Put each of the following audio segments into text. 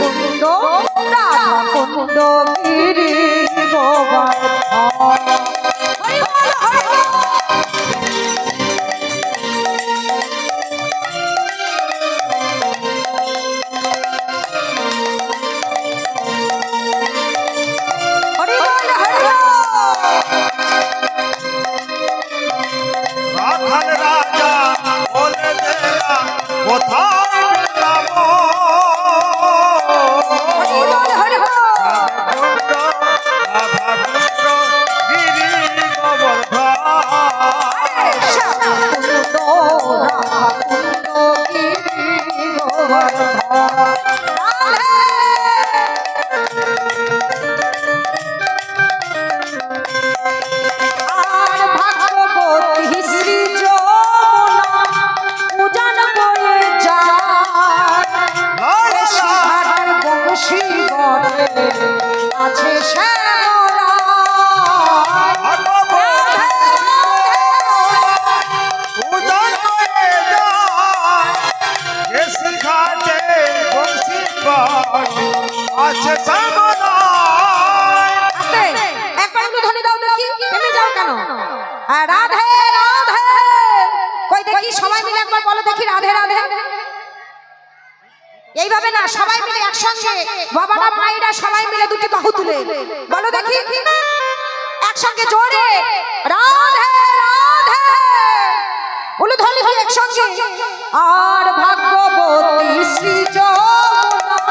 কুণ্ড রাধা কুণ্ড গিরি গোবা হ্যাঁ, রাধে সবাই মিলে একবার বলো দেখি রাধে রাধে। এইভাবে না, সবাই মিলে একসঙ্গে বাবারা মায়েরা সবাই মিলে দুটি বাহু তুলে। বলো দেখি। একসঙ্গে জোরে, রাধে রাধে। উলুধলি হয়ে একসঙ্গে। আর ভাগ্যবতী শ্রী জন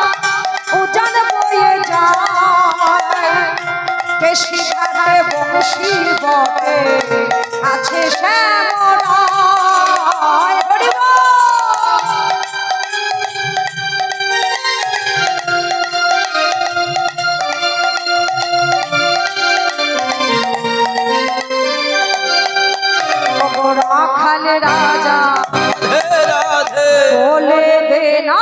বয়ে যায়। কেশি বংশী বটে আছে শ্যাম রাজা বলে দে না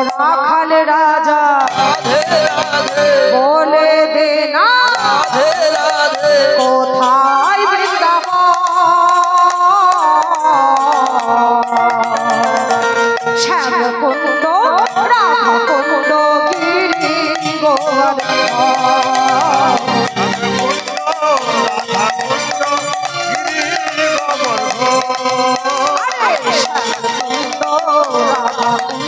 রাখাল রাজা। বলে দেনা কোথায় শ্যাম কুণ্ড রাধা গিরি গোবর্ধন শ্যাম কুণ্ড রাধা